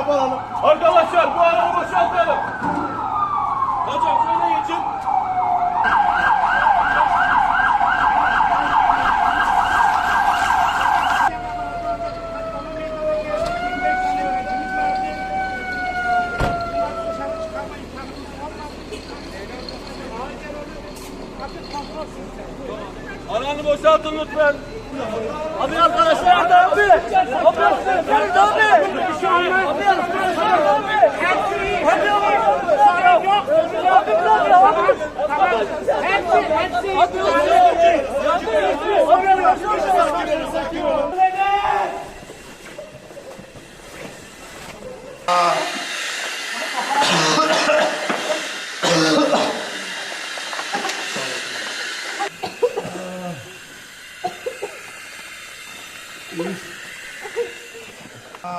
araba alalım. Arkadaşlar bu araba boşaltalım. Hocam şöyle geçin. Aranı boşaltın lütfen. Abi arkadaşlar abi. Abi. Abi. Abi. Abi. Abi bırak abi. Abi bırak abi. Abi. Abi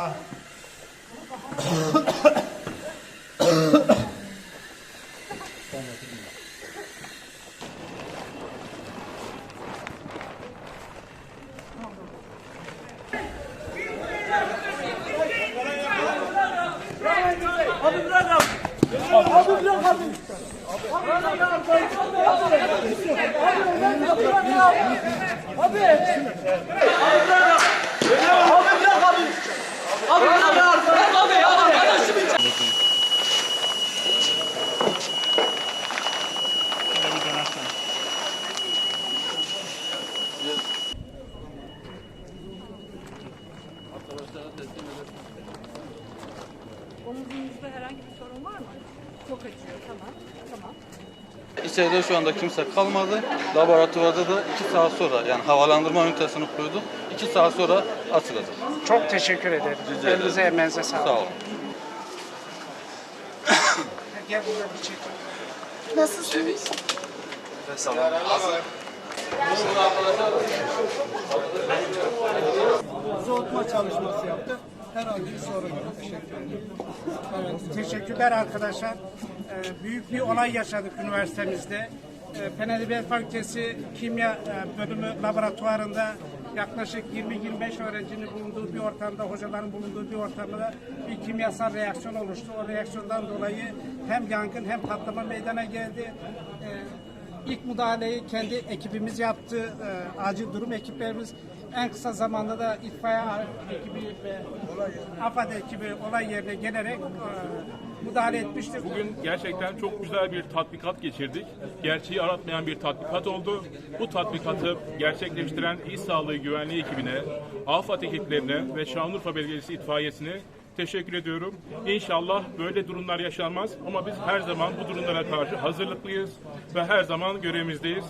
Omuzunuzda herhangi bir sorun var mı? Çok acıyor. Tamam. Tamam. İçeride şu anda kimse kalmadı. Laboratuvarda da 2 saat sonra yani havalandırma ünitesini koyduk. 2 saat sonra açılacak. Çok teşekkür ederim. ederim. Elinize emeğinize sağlık. Sağ olun. Gel burada bir çek. Nasılsınız? Soğutma çalışması yaptık. Herhangi bir sorun yok. Teşekkür ederim. Teşekkürler arkadaşlar. Ee, büyük bir olay yaşadık üniversitemizde. Ee, Fen Edebiyat Fakültesi Kimya e, Bölümü laboratuvarında yaklaşık 20-25 öğrencinin bulunduğu bir ortamda, hocaların bulunduğu bir ortamda bir kimyasal reaksiyon oluştu. O reaksiyondan dolayı hem yangın hem patlama meydana geldi. Ee, İlk müdahaleyi kendi ekibimiz yaptı. Ee, acil durum ekiplerimiz en kısa zamanda da itfaiye ekibi ve AFAD ekibi olay yerine gelerek e, müdahale etmiştir. Bugün gerçekten çok güzel bir tatbikat geçirdik. Gerçeği aratmayan bir tatbikat oldu. Bu tatbikatı gerçekleştiren İş Sağlığı Güvenliği ekibine, AFAD ekiplerine ve Şanlıurfa Belediyesi itfaiyesine teşekkür ediyorum. İnşallah böyle durumlar yaşanmaz ama biz her zaman bu durumlara karşı hazırlıklıyız ve her zaman görevimizdeyiz.